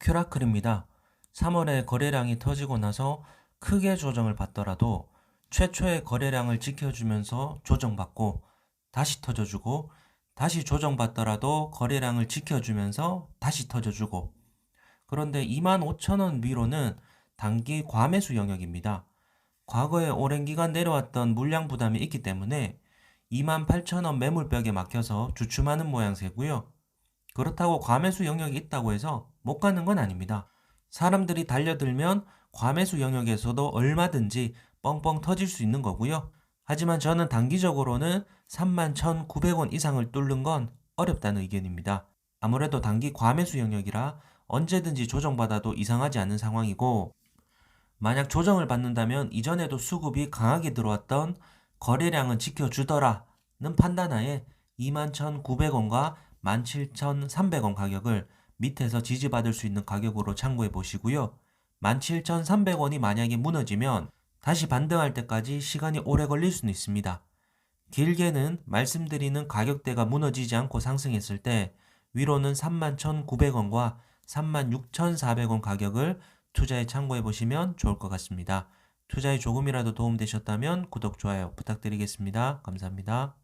큐라클입니다. 3월에 거래량이 터지고 나서 크게 조정을 받더라도 최초의 거래량을 지켜주면서 조정받고 다시 터져주고 다시 조정받더라도 거래량을 지켜주면서 다시 터져주고 그런데 25,000원 위로는 단기 과매수 영역입니다. 과거에 오랜 기간 내려왔던 물량 부담이 있기 때문에 28,000원 매물벽에 막혀서 주춤하는 모양새고요. 그렇다고 과매수 영역이 있다고 해서 못 가는 건 아닙니다. 사람들이 달려들면 과매수 영역에서도 얼마든지 뻥뻥 터질 수 있는 거고요. 하지만 저는 단기적으로는 31,900원 이상을 뚫는 건 어렵다는 의견입니다. 아무래도 단기 과매수 영역이라 언제든지 조정받아도 이상하지 않은 상황이고 만약 조정을 받는다면 이전에도 수급이 강하게 들어왔던 거래량은 지켜주더라는 판단하에 21,900원과 17,300원 가격을 밑에서 지지받을 수 있는 가격으로 참고해 보시고요. 17,300원이 만약에 무너지면 다시 반등할 때까지 시간이 오래 걸릴 수는 있습니다. 길게는 말씀드리는 가격대가 무너지지 않고 상승했을 때 위로는 31,900원과 36,400원 가격을 투자에 참고해 보시면 좋을 것 같습니다. 투자에 조금이라도 도움되셨다면 구독, 좋아요 부탁드리겠습니다. 감사합니다.